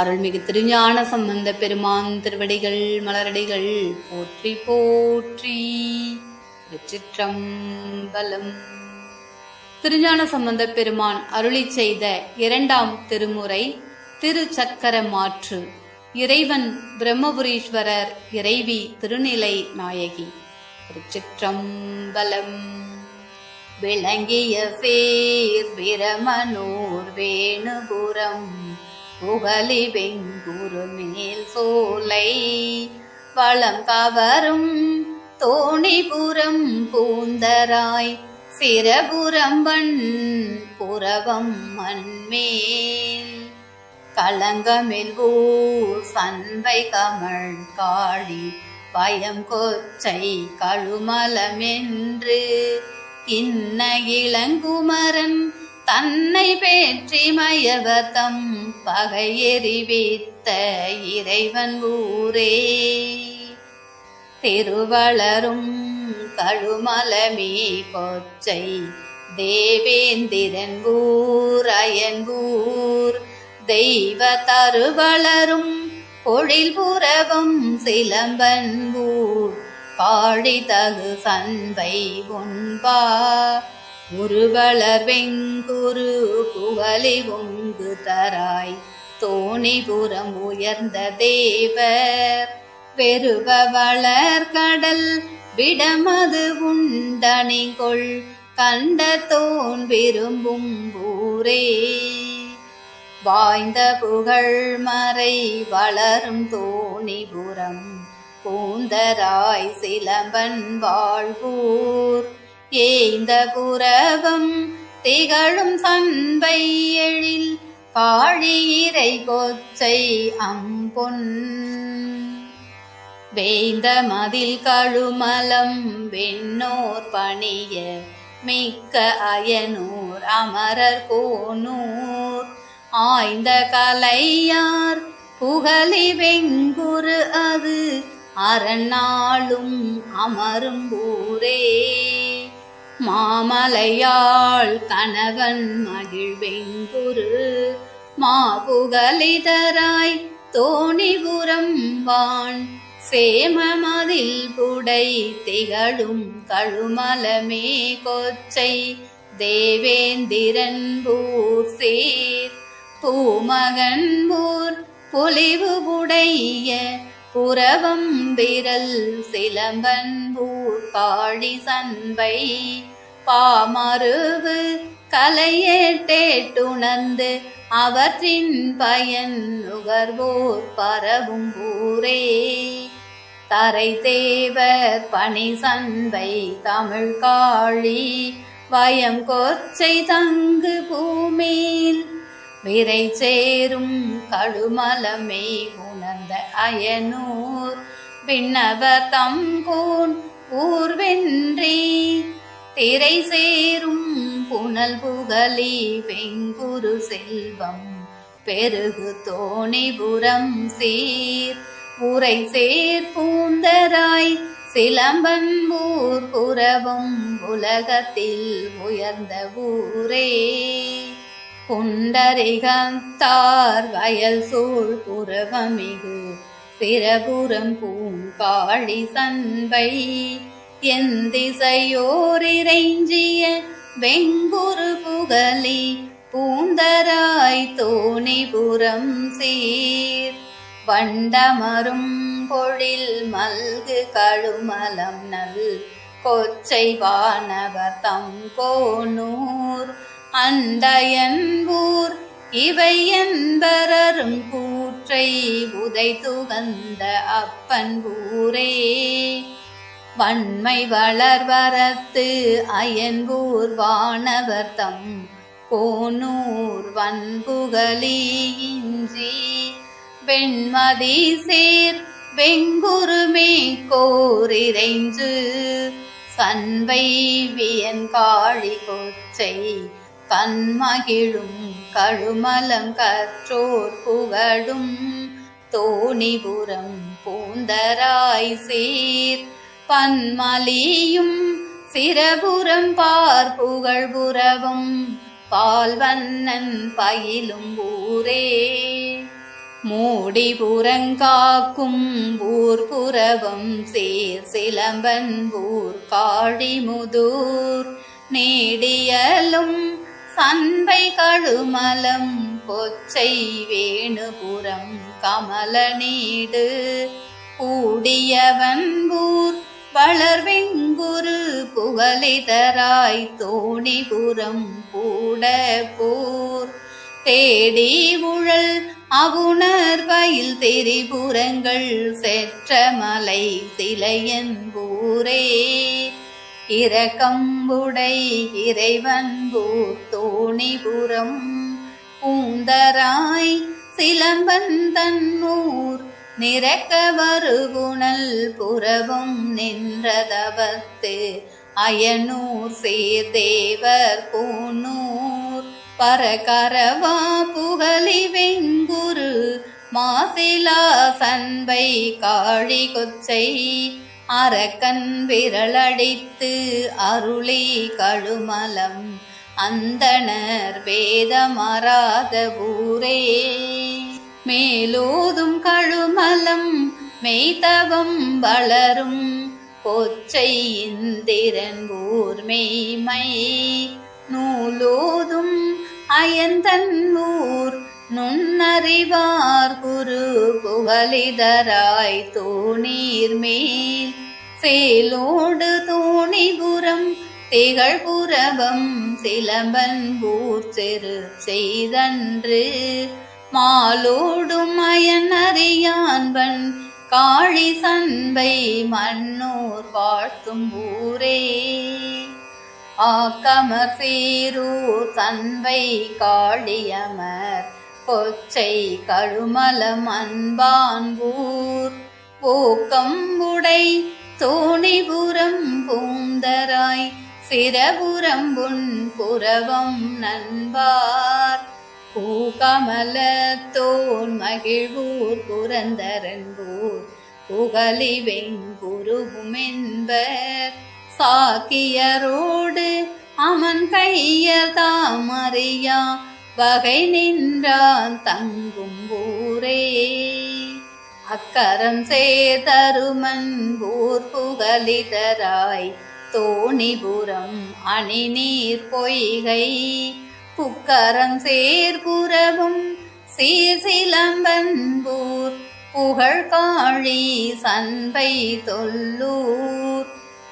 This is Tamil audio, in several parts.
அருள்மிகு திருஞான சம்பந்த பெருமான் திருவடிகள் மலரடிகள் போற்றி போற்றி. திருச்சிற்றம்பலம் திருஞான சம்பந்த பெருமான் அருளி செய்த இரண்டாம் திருமுறை திருச்சக்கர மாற்று. இறைவன் பிரம்மபுரீஸ்வரர் இறைவி திருநிலை நாயகி. திருச்சிற்றம்பலம் விளங்கிய பேர் பிரமனூர் வேணுபுரம். புகழி வெங்குரு மேல் சோலை வளம் கவரும் தோணிபுரம் பூந்தராய் சிரபுரம்பன் புறவம் மண்மேல். கலங்கமில் ஊர் சண்பை கமழ் காளி பயம் கொச்சை கழுமலமென்று. இன்ன இளங்குமரன் தன்னை பேற்றி மயவதம் பகையெறிவித்த இறைவன் ஊரே. திருவளரும் கழுமலமே கொச்சை தேவேந்திரன் ஊர் அயன்பூர் தெய்வ தருவளரும் பொழில் புறவும் சிலம்பன்பூர் பாடி தகு சன்பை உண்பா உருவளர் வெங்குரு புகழி உங்கு தராய். தோணிபுரம் உயர்ந்த தேவர் பெருவ வளர் கடல் விடமது உண்டணிகொள் கண்ட தோன் விரும்பும் ஊரே. வாய்ந்த புகழ் மறை வளரும் தோணிபுரம் பூந்தராய் சிலம்பன் வாழ்வூர். ஏய்ந்த குரவம் திகழும் சண்பை எழில் காழியிரை கொச்சை அம்பொன். வேய்ந்த மதில் கழுமலம் வெண்ணோர் பணிய மிக்க அயனூர் அமரர் கோனூர். ஆய்ந்த கலையார் புகழி வெங்குரு அது அரணாளும் அமரும் ஊரே. மாமலையாள் கணவன் மகிழ்வெங்குரு மாபுகலிதராய் தோணிபுரம் வான். சேமமதில் புடை திகழும் கழுமலமே கொச்சை. தேவேந்திரன் பூர் சேர். பூமகன் பூர் பொலிவு புடைய புறவம் விரல் சிலம்பன் பூர் சன்பை பாமருவு கலையேட்டேட்டுணர்ந்து அவற்றின் பயன் நுகர்வோர் பரவும் ஊரே. தரை தேவர் பணி சன்பை தமிழ் காளி. வயம் கொச்சை தங்கு பூமியில் விரை சேரும் கழுமலமே வந்த அயனூர் விண்ணவர் தம்பூன் ஊர்வென்றி. திரை சேரும் புனல் புகழி வெங்குரு செல்வம் பெருகு தோணிபுரம் சீர். உரை சேர் பூந்தராய் சிலம்பன் புறவும் உலகத்தில் உயர்ந்த ஊரே. புண்டரிகத்தார் வயல் சூழ் புறவமிகு சிறபுறம் பூங்காழி சண்பை. எந்திசையோரிறைஞ்சிய வெங்குரு புகலி பூந்தராய் தோணிபுரம் சீர். வண்டமரும் பொழில் மல்கு கழுமலம் நல் கொச்சை வானவர் தம் கோனூர். அண்டயன்பூர் இவை என்பரரும் கூற்றை உதை துகந்த ஊரே. வன்மை வளர்வரத்து அயன்பூர் வானவர் தம் கோனூர் வன்புகலி இஞ்சி வெண்மதி சேர் வெங்குருமே கோரிரைஞ்சு சண்பை வியன் காழி கொச்சை கண்மகிழும் கழுமலம் கற்றோர் புகழும். தோணிபுரம் பூந்தராய் சேர். பன்மலியும் சிறபுரம் பார் புகழ்புறவும் பால்வண்ணன் பயிலும் ஊரே. மூடிபுரங்காக்கும் ஊர்புறவும் சேர் சிலம்பன் ஊர் காழிமுதூர் நீடியலும் சண்பை கழுமலம் கொச்சை வேணுபுரம் கமல நீடு. கூடியவன்பூர் வளர்வெங்குரு புகழிதராய் தோணிபுரம் கூடப்பூர் தேடி உழல் அவுணர் வயல் திரிபுரங்கள் செற்ற மலை சிலையன்பூரே இரக்கம்புடை இறைவன் ஊர் பூந்தராய் சிலம்பன் தன்னூர் நிறக்க வருகுணல் புறவும் நின்றதவத்து. அயனூர் சேர்தேவர் பூனூர் பரகரவா புகழி வெங்குரு மாசிலா சண்பை காழி கொச்சை அரக்கன் விரலடைத்து அருளை கழுமலம் அந்தனர் வேதமராத ஊரே. மேலோதும் கழுமலம் மெய்தவம் வளரும் கொச்சை இந்திரன் ஊர் மெய்மை நூலோதும் அயந்தன் ஊர் நுண்ணறிவார் குரு புகழிதராய் தோணீர் மேல் சேலோடு தோணிபுரம் திகழ்புரவம் சிலம்பன் ஊர் செரு செய்தன்று. மாலோடும் அயன் அறியான்பன் காளி சண்பை மன்னோர் வாழ்த்தும் ஊரே. ஆக்கமர் சீரூர் சண்பை காளியமர் கொச்சை கழுமலம் அன்பான் ஊர். போக்கம் உடை தோணிபுரம் பூந்தராய் சிரபுரம் உன் புறவம் நண்பார். பூகமல தோன் மகிழ்வூர் புரந்தரன்பூர். புகழி வெங்குருவுமென்பர் சாக்கியரோடு அவன் கையர் தாமறியா வகை நின்றான் தங்கும் அக்கரம் சேதருமன் ஊர் புகலிதராய் தோணிபுரம் அணி நீர் பொய்கை. புக்கரம் சேர்புறவும் சீசிலம்பன்பூர் புகழ் காழி சண்பை தொல்லூர்.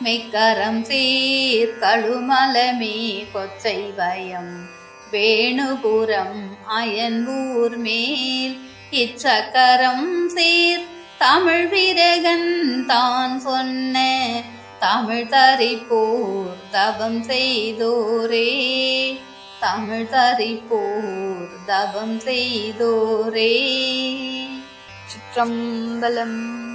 மிக்கரம் சீர் கழுமலமே கொச்சை பயம் வேணுபுரம் அயன்பூர் மேல். இச்சக்கரம் சீர். தமிழ் வீரகன் தான் சொன்ன தமிழ் தரிப்போர் தவம் செய்தோரே. தமிழ் தரிப்போர் தவம் செய்தோரே. சிற்றம்பலம்